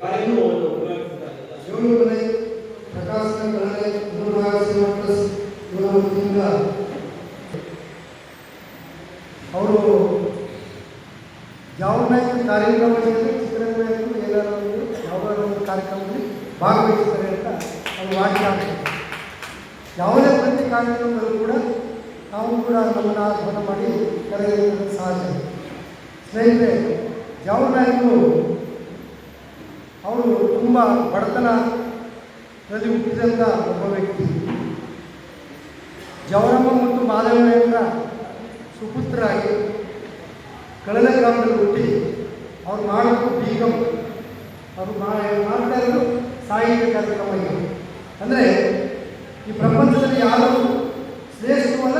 ಕಾರ್ಯಕ್ರಮವನ್ನು ಪ್ರಾರಂಭಿಸಿದ್ದಾರೆ ಶಿವಮೊಗ್ಗದಲ್ಲಿ ಪ್ರಕಾಶನ ಕಲೆ ಗುರುನಾಗಸಿಂಹ ಟ್ರಸ್ಟ್ ಇವರ ವತಿಯಿಂದ ಅವರು ಯಾವುದೇ ಕಾರ್ಯಕ್ರಮದಲ್ಲಿ ಚಿತ್ರರಂಗದಲ್ಲಿ ಏನಾದರೂ ಯಾವುದಾದ್ರು ಒಂದು ಕಾರ್ಯಕ್ರಮದಲ್ಲಿ ಭಾಗವಹಿಸ್ತಾರೆ ಅಂತ ಅವರು ವಾಕ್ಯ ಆಗ್ತದೆ ಯಾವುದೇ ಪ್ರತಿ ಕಾರ್ಯಕ್ರಮದಲ್ಲೂ ಕೂಡ ನಾವು ಕೂಡ ನಮ್ಮನ್ನು ಆಹ್ವಾನ ಮಾಡಿ ಕರೆಯುವುದು ಸಹಜ ಸ್ನೇಹಿತರೆ ಜಾವನಾಯಕರು ಅವರು ತುಂಬ ಬಡತನದಲ್ಲಿ ಹುಟ್ಟಿದಂಥ ಒಬ್ಬ ವ್ಯಕ್ತಿ. ಜವರಮ್ಮ ಮತ್ತು ಮಾಧವಯ್ಯರ ಸುಪುತ್ರರಾಗಿ ಕಳೆದ ಗ್ರಾಮದಲ್ಲಿ ಹುಟ್ಟಿ ಅವ್ರು ಮಾಡೋದು ಬೀಗಂ. ಅವರು ಮಾಡ್ತಾ ಇರೋದು ಸಾಹಿತ್ಯ ಕಾರ್ಯಕ್ರಮ ಅಂದರೆ ಈ ಪ್ರಪಂಚದಲ್ಲಿ ಯಾರು ಶ್ರೇಷ್ಠವೂ ಅಲ್ಲ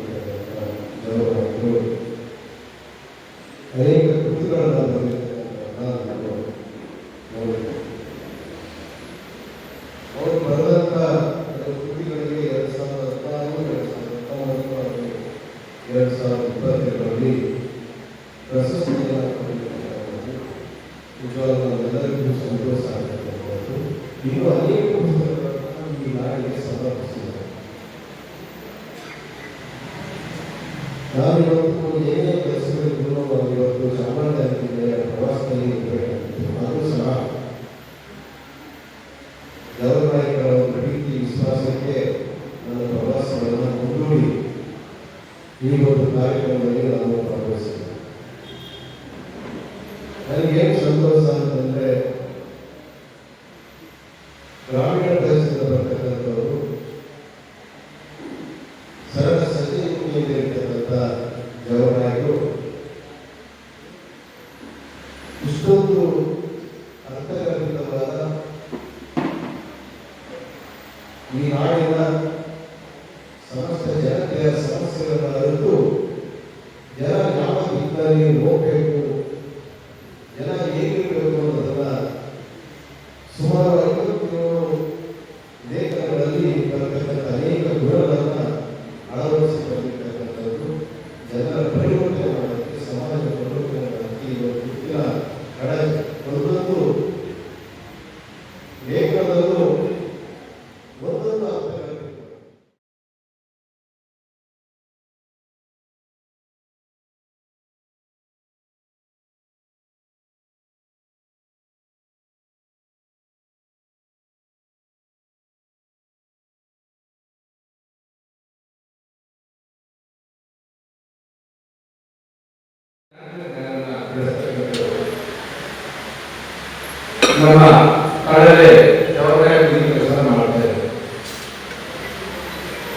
ಇವತ್ತು ಏನೇ ಕೆಲಸಗಳಿದ್ರು ನಾವು ಇವತ್ತು ಸಾಮಾನ್ಯ ಪ್ರವಾಸದಲ್ಲಿ ಅದು ಸಹ ಗೌರವಾಯಿಗಳ ಒಂದು ವಿಶ್ವಾಸಕ್ಕೆ ನನ್ನ ಪ್ರವಾಸವನ್ನು ಮುಂದೂಡಿ ಈ ಒಂದು ಕಾರ್ಯಕ್ರಮದಲ್ಲಿ ನಾನು ಸಂತೋಷ ಅಂತಂದ್ರೆ, ಗ್ರಾಮೀಣ ಪ್ರದೇಶದಿಂದ ಇಷ್ಟೊಂದು ಅರ್ಥಗರ್ಭಿತವಾದ ಈ ನಾಡಿನ ಸಮಸ್ತ ಜನತೆಯ ಸಮಸ್ಯೆಗಳನ್ನು ಅರಿತು ಜನ ಯಾವ ದಿಕ್ಕಿನಲ್ಲಿ ಹೋಗಬೇಕು ನಮ್ಮ ಕಳೆದ ಜವಾಬ್ದಾರಿ ಕೆಲಸ ಮಾಡ್ತಾ ಇದ್ದಾರೆ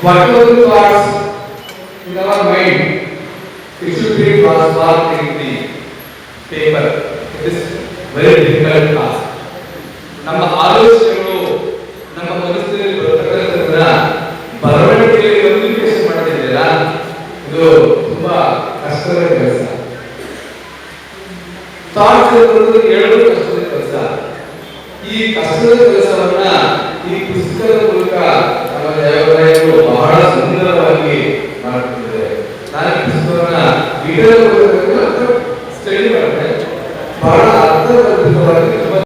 whatever the thoughts in our mind, it should be transformed in the paper. It is very difficult task. ನಮ್ಮ ಆಲೋಚನೆಗಳು ಥಾಟ್ಸ್ ಹೇಳೋದು ಕಷ್ಟದ ಕೆಲಸ. ಈ ಕಷ್ಟದ ಕೆಲಸವನ್ನ ಈ ಪುಸ್ತಕದ ಮೂಲಕ ನಮ್ಮ ದೇವಾಲಯಗಳು ಬಹಳ